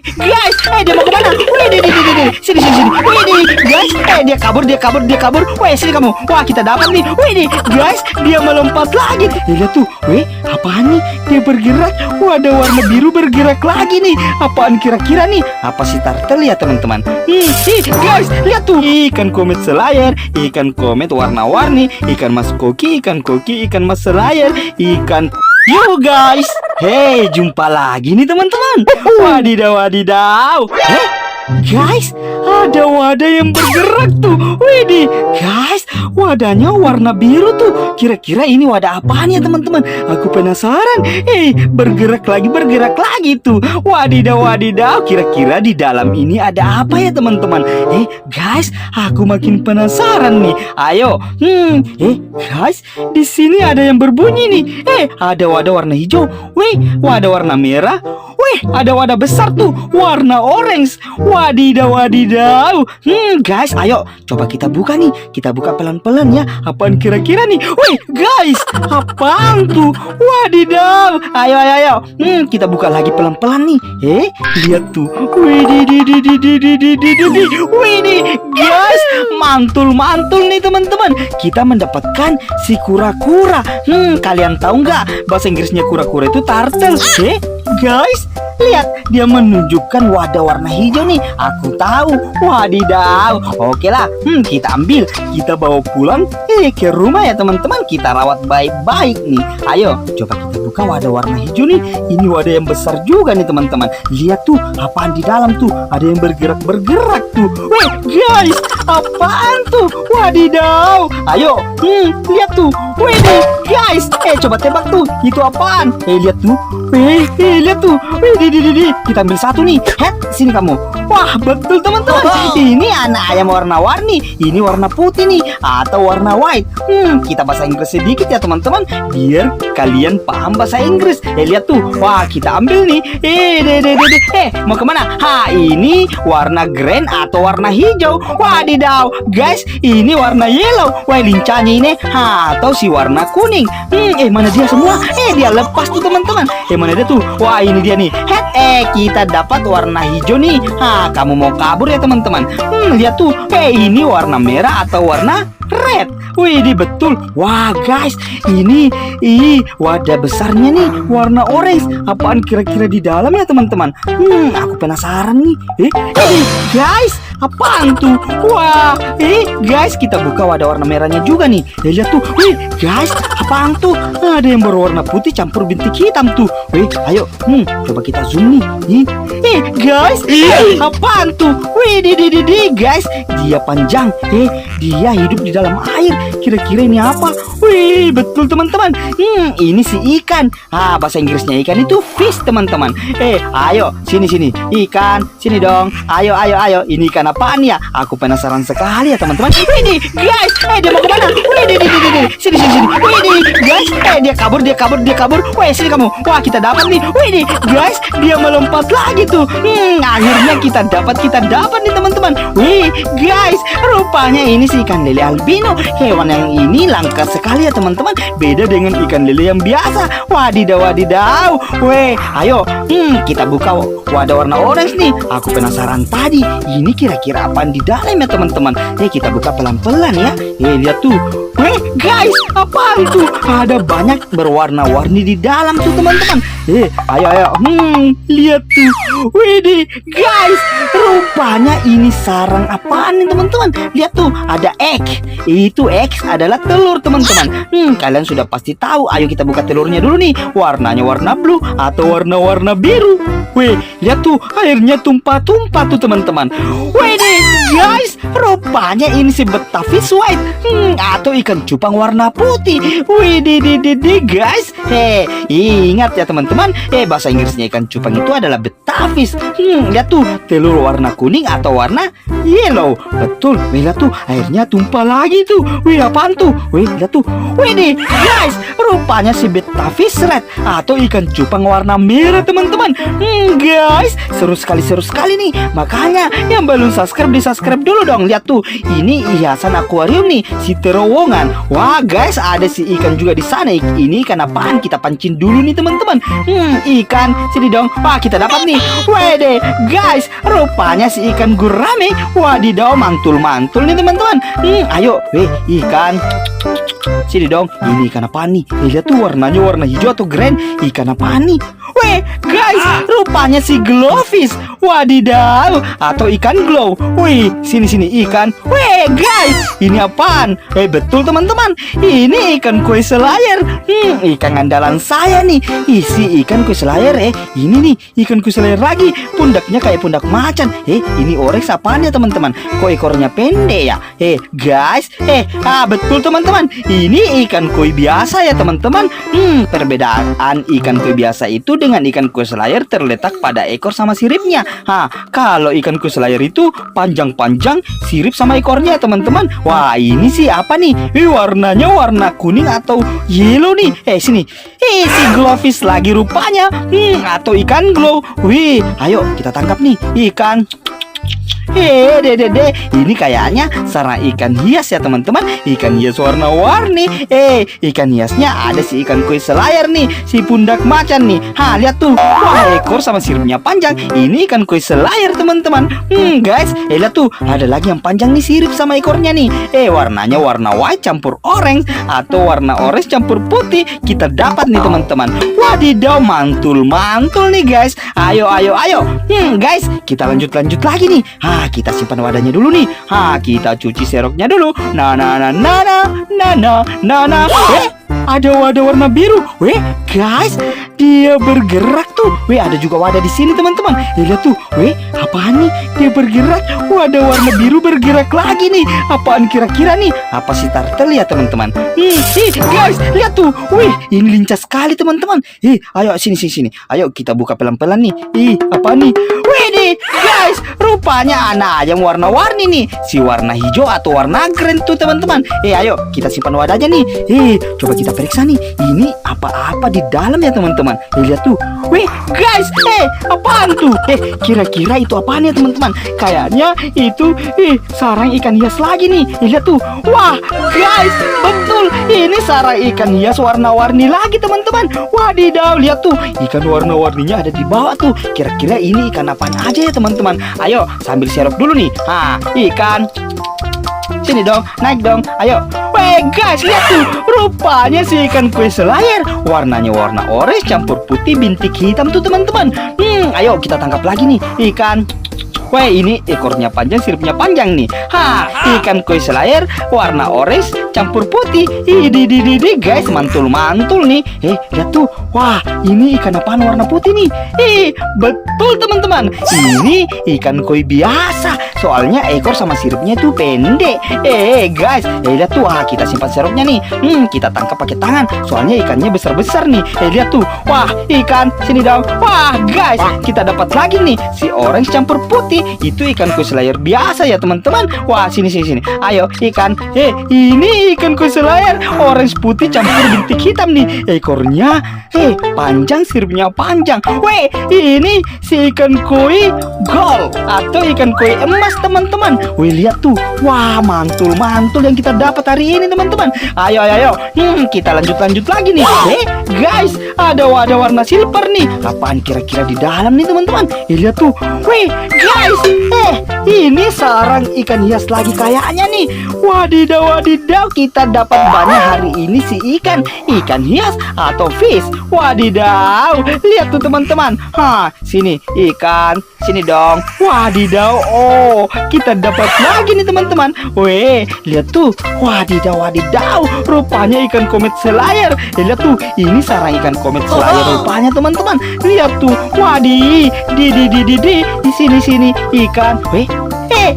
Guys, eh dia mau ke mana? Wih, di, di, di, di, di. sini, sini, sini. Wih, di, guys, eh dia kabur, dia kabur, dia kabur. Wih, sini kamu. Wah, kita dapat nih. Wih, di, guys, dia melompat lagi. Eh, lihat tuh. Wih, apaan nih? Dia bergerak. Wah, ada warna biru bergerak lagi nih. Apaan kira-kira nih? Apa sih turtle ya, teman-teman? Ih, ih, guys, lihat tuh. Ikan komet selayar, ikan komet warna-warni, ikan mas koki, ikan koki, ikan mas selayar, ikan Yo guys, hey jumpa lagi nih teman-teman. Wadidaw wadidaw. Eh, guys, ada wadah yang bergerak tuh. Widih, guys, wadahnya warna biru tuh. Kira-kira ini wadah apaan ya teman-teman? Aku penasaran. Eh, bergerak lagi, bergerak lagi tuh. Wadidaw wadidaw. Kira-kira di dalam ini ada apa ya teman-teman? Eh, guys, aku makin penasaran nih. Ayo, hmm, eh, guys, di sini ada yang berbunyi nih. Eh, ada wadah warna hijau. Wih, wadah warna merah. Wih, ada wadah besar tuh, warna orange. Wadidaw, wadidaw. Hmm, guys, ayo coba kita buka nih. Kita buka pelan-pelan ya. Apaan kira-kira nih? Wih, guys, apaan tuh? Wadidaw. Ayo, ayo, ayo. Hmm, kita buka lagi pelan-pelan nih. Eh, lihat tuh. Wih, di, di, di, di, di, di, di, di, di. Wih, di, guys, mantul-mantul nih teman-teman. Kita mendapatkan si kura-kura. Hmm, kalian tahu nggak bahasa Inggrisnya kura-kura itu turtle? Eh, guys, lihat dia menunjukkan wadah warna hijau nih. Aku tahu. Wadidaw. Oke lah, hmm, kita ambil, kita bawa pulang eh ke rumah ya teman-teman. Kita rawat baik-baik nih. Ayo, coba kita buka wadah warna hijau nih. Ini wadah yang besar juga nih teman-teman. Lihat tuh, apaan di dalam tuh? Ada yang bergerak-bergerak tuh. Wih, guys, apaan tuh? Wadidaw. Ayo, hmm, lihat tuh. Wih, guys, eh coba tebak tuh. Itu apaan? Eh lihat tuh. Wih, eh, lihat tuh. Wih, di, di, di. Kita ambil satu nih. Head, sini kamu. Wah, betul teman-teman. Ini anak ayam warna-warni. Ini warna putih nih atau warna white. Hmm, kita bahasa Inggris sedikit ya teman-teman biar kalian paham bahasa Inggris. Eh lihat tuh. Wah, kita ambil nih. Eh, de, de, de, de. Eh, mau ke mana? Ha, ini warna green atau warna hijau. Wadidaw, guys, ini warna yellow. Wah, lincahnya ini. Ha, atau si warna kuning. Hmm, eh mana dia semua? Eh, dia lepas tuh teman-teman. Eh, mana dia tuh? Wah, ini dia nih. Head, eh, kita dapat warna hijau nih. Ha, kamu mau kabur ya teman-teman? Hmm, lihat tuh. Eh, ini warna merah atau warna red. Wih, ini betul. Wah, guys, ini ih wadah besarnya nih warna orange. Apaan kira-kira di dalam ya, teman-teman? Hmm, aku penasaran nih. Eh, ini guys, apaan tuh? Wah, eh, guys, kita buka wadah warna merahnya juga nih. Ya, lihat tuh. Wih, guys, apaan tuh? Ada yang berwarna putih campur bintik hitam tuh. Wih, ayo, hmm, coba kita zoom nih. Ih, eh, guys, eh, apaan tuh? Wih, di, di, di, di, guys, dia panjang. Eh, dia hidup di dalam air. Kira-kira ini apa? Wih, betul teman-teman. Hmm, ini si ikan. Ah, bahasa Inggrisnya ikan itu fish, teman-teman. Eh, ayo, sini sini. Ikan, sini dong. Ayo, ayo, ayo. Ini ikan apaan ya? Aku penasaran sekali ya, teman-teman. Wih, nih, guys. Eh, dia mau ke mana? Wih, di, di, di, di, di. Sini, sini, sini. Wih, nih, guys. Eh, dia kabur, dia kabur, dia kabur. Wih, sini kamu. Wah, kita dapat nih. Wih, nih, guys. Dia melompat lagi tuh. Hmm, akhirnya kita dapat, kita dapat nih, teman-teman. Wih, guys. Rupanya ini si ikan lele albino. Hewan yang ini langka sekali ya, teman-teman. Beda dengan ikan lele yang biasa. Wadidaw, wadidaw. Weh, ayo. Hmm, kita buka wadah warna orange nih. Aku penasaran tadi. Ini kira-kira apa di dalam ya, teman-teman? Eh, kita buka pelan-pelan ya. Eh, lihat tuh. Weh, guys, apaan tuh? Ada banyak berwarna-warni di dalam tuh, teman-teman. Eh, ayo, ayo. Hmm, lihat tuh. Widih, guys. Rupanya ini sarang apaan nih, teman-teman? Lihat tuh, ada egg. Itu egg adalah telur, teman-teman. Hmm, kalian sudah pasti tahu. Ayo kita buka telurnya dulu nih. Warnanya warna blue atau warna-warna biru. Wih, lihat tuh, airnya tumpah-tumpah tuh, teman-teman. Wih, deh, guys, rupanya ini si betafish white. Hmm, atau ikan cupang warna putih. Wih, di, di, di, di, guys. Hei, ingat ya, teman-teman. Eh, bahasa Inggrisnya ikan cupang itu adalah betafish. Hmm, lihat tuh, telur warna kuning atau warna yellow. Betul, wih, lihat tuh, airnya tumpah lagi tuh. Wih, apaan tuh? Wih, lihat tuh. Wih, guys, rupanya si betafish red atau ikan cupang warna merah, teman-teman. Hmm, guys, seru sekali, seru sekali nih. Makanya yang belum subscribe di subscribe dulu dong. Lihat tuh, ini hiasan akuarium nih, si terowongan. Wah, guys, ada si ikan juga di sana. Ini ikan apaan? Kita pancing dulu nih, teman-teman. Hmm, ikan. Sini dong. Wah, kita dapat nih. Wede, guys, rupanya si ikan gurame. Wadidaw, mantul-mantul nih, teman-teman. Hmm, ayo, weh, ikan. Sini dong, ini ikan apa nih? Eh, lihat tuh warnanya warna hijau atau grand. Ikan apa nih? Weh, guys, rupanya si glowfish. Wadidaw, atau ikan glow. Wih, sini sini ikan. Weh, guys, ini apaan? Eh, betul teman-teman. Ini ikan kue selayar. Hmm, ikan andalan saya nih. Isi ikan kue selayar eh. Ini nih, ikan kue selayar lagi. Pundaknya kayak pundak macan. Eh, ini orex apaan ya teman-teman? Kok ekornya pendek ya? Eh, guys, eh, ah betul teman-teman. Ini ikan koi biasa ya teman-teman. Hmm, perbedaan ikan koi biasa itu dengan ikan koi selayar terletak pada ekor sama siripnya. Ha, kalau ikan koi selayar itu panjang-panjang sirip sama ekornya ya teman-teman. Wah, ini sih apa nih? Eh, warnanya warna kuning atau yellow nih. Eh, sini. Eh, si glowfish lagi rupanya. Hmm, atau ikan glow. Wih, ayo kita tangkap nih ikan Hei, dede, dede, ini kayaknya sarang ikan hias ya teman-teman. Ikan hias warna-warni. Eh, ikan hiasnya ada si ikan koi selayar nih, si pundak macan nih. Ha, lihat tuh. Wah, ekor sama siripnya panjang. Ini ikan koi selayar teman-teman. Hmm, guys, eh lihat tuh, ada lagi yang panjang nih sirip sama ekornya nih. Eh, warnanya warna white campur orange atau warna orange campur putih. Kita dapat nih teman-teman. Wadidaw, mantul-mantul nih guys. Ayo, ayo, ayo. Hmm, guys, kita lanjut-lanjut lagi nih. Ha, kita simpan wadahnya dulu nih. Ha, kita cuci seroknya dulu. Nah, nah, nah, nah, nah, nah, nah, nah, nah. Eh, ada wadah warna biru. Weh, guys, dia bergerak tuh. Weh, ada juga wadah di sini teman-teman. Lihat tuh. Weh, apaan nih? Dia bergerak. Wadah warna biru bergerak lagi nih. Apaan kira-kira nih? Apa si turtle ya teman-teman? Hmm, ih, guys, lihat tuh. Wih, ini lincah sekali teman-teman. Ih, ayo sini sini sini. Ayo kita buka pelan-pelan nih. Ih, apa nih? Wih nih, guys, rupanya anak ayam warna-warni nih. Si warna hijau atau warna green tuh teman-teman. Eh, ayo kita simpan wadahnya nih. Eh, coba kita periksa nih. Ini apa-apa di dalam ya teman-teman. Lihat tuh. Wih, guys, eh, apaan tuh? Eh, kira-kira itu apaan ya teman-teman? Kayaknya itu eh sarang ikan hias lagi nih. Lihat tuh. Wah, guys, betul. Ini sarang ikan hias warna-warni lagi teman-teman. Wadidaw, lihat tuh. Ikan warna-warninya ada di bawah tuh. Kira-kira ini ikan apaan aja ya teman-teman? Ayo, sambil serok dulu nih. Ha, ikan Sini dong, naik dong. Ayo. Weh, guys, lihat tuh. Rupanya si ikan kue selayar. Warnanya warna orange campur putih bintik hitam tuh, teman-teman. Hmm, ayo kita tangkap lagi nih ikan. Weh, ini ekornya panjang, siripnya panjang nih. Ha, ikan koi selayar warna orange campur putih. Ih, di di di guys, mantul-mantul nih. Eh, lihat tuh. Wah, ini ikan apaan warna putih nih? Ih, betul teman-teman. Ini ikan koi biasa. Soalnya ekor sama siripnya tuh pendek. Eh, guys, eh lihat tuh. Wah, kita simpan seroknya nih. Hmm, kita tangkap pakai tangan. Soalnya ikannya besar-besar nih. Eh, lihat tuh. Wah, ikan. Sini dong. Wah, guys, kita dapat lagi nih si orange campur putih. Itu ikan koi selayar biasa ya, teman-teman. Wah, sini sini sini. Ayo, ikan. Eh, ini ikan koi selayar orange putih campur bintik hitam nih. Ekornya eh panjang, siripnya panjang. Weh, ini si ikan koi gold atau ikan koi emas, teman-teman. Wih, lihat tuh. Wah, mantul-mantul yang kita dapat hari ini, teman-teman. Ayo, ayo, ayo. Hmm, kita lanjut-lanjut lagi nih. Eh, guys, ada wadah warna silver nih. Apaan kira-kira di dalam nih, teman-teman? Eh, lihat tuh. Wih, guys. Eh, ini sarang ikan hias lagi kayaknya nih. Wadidaw, wadidaw. Kita dapat banyak hari ini si ikan. Ikan hias atau fish. Wadidaw. Lihat tuh, teman-teman. Hah, sini ikan. Sini dong. Wadidaw. Oh, kita dapat lagi nih, teman-teman. Weh, lihat tuh. Wadidaw, wadidaw. Rupanya ikan komet selayar. Eh, lihat tuh. Ini sarang ikan komet selayar rupanya, teman-teman. Lihat tuh. Wadi. Di di di di di. Di sini sini ikan. Uy,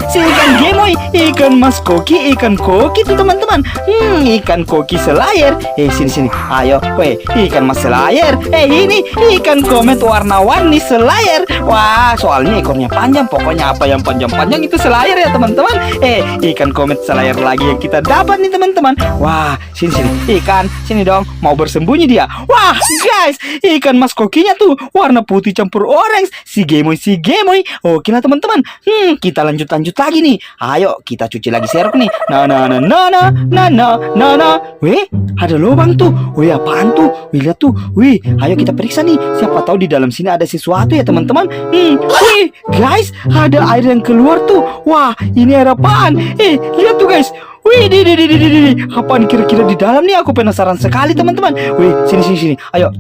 Si ikan gemoy, ikan mas koki, ikan koki tuh teman-teman. Hmm, ikan koki selayar. Eh, sini sini. Ayo, weh, ikan mas selayar. Eh, ini ikan komet warna-warni selayar. Wah, soalnya ekornya panjang. Pokoknya apa yang panjang-panjang itu selayar ya teman-teman. Eh, ikan komet selayar lagi yang kita dapat nih teman-teman. Wah, sini sini. Ikan, sini dong. Mau bersembunyi dia. Wah, guys, ikan mas kokinya tuh warna putih campur orange. Si gemoy, si gemoy. Oke lah teman-teman. Hmm, kita lanjut lanjut lagi nih. Ayo kita cuci lagi serok nih. Nah nah nah nah nah nah nah nah nah. Weh, ada lubang tuh. Wih apaan tuh? Wih lihat tuh. Wih, ayo kita periksa nih. Siapa tahu di dalam sini ada sesuatu ya teman-teman. Hmm, wih, guys, ada air yang keluar tuh. Wah, ini air apaan? Eh, lihat tuh guys. Wih, di di di di di di. Apaan kira-kira di dalam nih? Aku penasaran sekali teman-teman. Wih, sini sini sini. Ayo.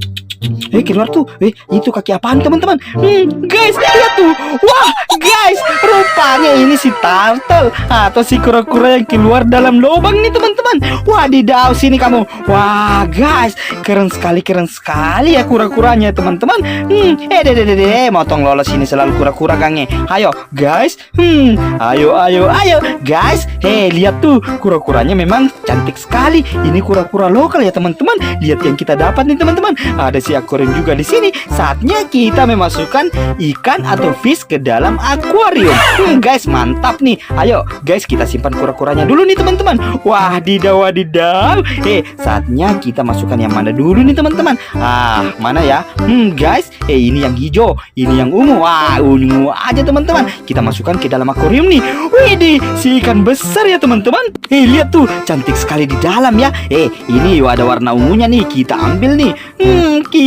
Eh keluar tuh, eh itu kaki apaan teman-teman? Hmm, guys lihat tuh, wah guys, rupanya ini si turtle atau si kura-kura yang keluar dalam lubang nih teman-teman. Wah didaw sini kamu, wah guys, keren sekali keren sekali ya kura-kuranya teman-teman. Hmm, eh deh deh deh deh, motong lolos ini selalu kura-kura gange. Ayo guys, hmm, ayo ayo ayo guys, hei lihat tuh kura-kuranya memang cantik sekali. Ini kura-kura lokal ya teman-teman. Lihat yang kita dapat nih teman-teman. Ada si akuarium juga di sini. Saatnya kita memasukkan ikan atau fish ke dalam akuarium. Hmm, guys, mantap nih. Ayo, guys, kita simpan kura-kuranya dulu nih teman-teman. Wah, didaw wadidaw. Eh, saatnya kita masukkan yang mana dulu nih teman-teman. Ah, mana ya? Hmm, guys, eh ini yang hijau, ini yang ungu. Wah, ungu aja teman-teman. Kita masukkan ke dalam akuarium nih. Widih, si ikan besar ya teman-teman. Eh, lihat tuh, cantik sekali di dalam ya. Eh, ini ada warna ungunya nih. Kita ambil nih. Hmm, kita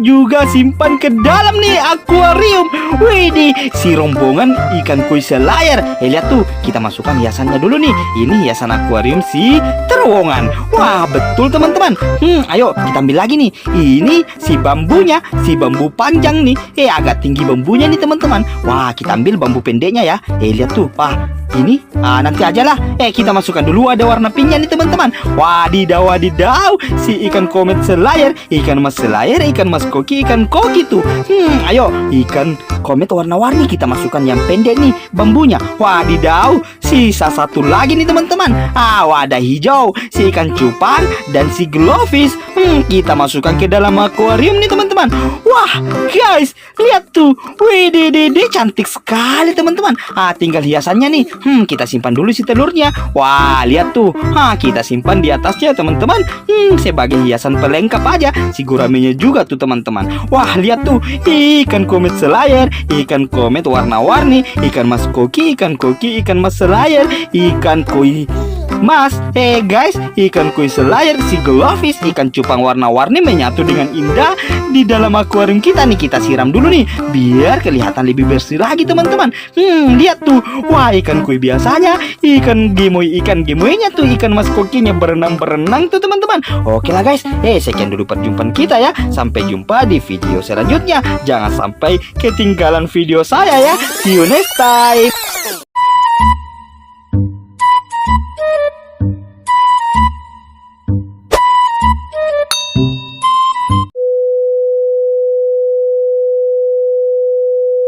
juga simpan ke dalam nih akuarium. Widih, si rombongan ikan koi selayar. Eh, lihat tuh, kita masukkan hiasannya dulu nih. Ini hiasan akuarium si terowongan. Wah, betul teman-teman. Hmm, ayo kita ambil lagi nih. Ini si bambunya, si bambu panjang nih. Eh, agak tinggi bambunya nih teman-teman. Wah, kita ambil bambu pendeknya ya. Eh, lihat tuh. Wah, ini ah nanti aja lah eh kita masukkan dulu ada warna pinknya nih teman-teman wadidaw wadidaw si ikan komet selayar ikan mas selayar ikan mas koki ikan koki tuh. Hmm ayo ikan komet warna-warni kita masukkan yang pendek nih bambunya. Wadidaw sisa satu lagi nih teman-teman ah wadah hijau si ikan cupang dan si glowfish hmm kita masukkan ke dalam akuarium nih teman-teman wah guys lihat tuh wih dede cantik sekali teman-teman ah tinggal hiasannya nih Hmm, kita simpan dulu si telurnya. Wah, lihat tuh. Ha, kita simpan di atasnya, teman-teman. Hmm, sebagai hiasan pelengkap aja. Si guramenya juga tuh, teman-teman. Wah, lihat tuh. Ikan komet selayar, ikan komet warna-warni, ikan mas koki, ikan koki, ikan mas selayar, ikan koi Mas, eh guys, ikan koi selayar, si glowfish, ikan cupang warna-warni menyatu dengan indah di dalam akuarium kita nih. Kita siram dulu nih, biar kelihatan lebih bersih lagi teman-teman. Hmm, lihat tuh, wah ikan koi biasanya, ikan gemoy, ikan gemoynya tuh, ikan mas kokinya berenang-berenang tuh teman-teman. Oke lah guys, eh sekian dulu perjumpaan kita ya. Sampai jumpa di video selanjutnya. Jangan sampai ketinggalan video saya ya. See you next time.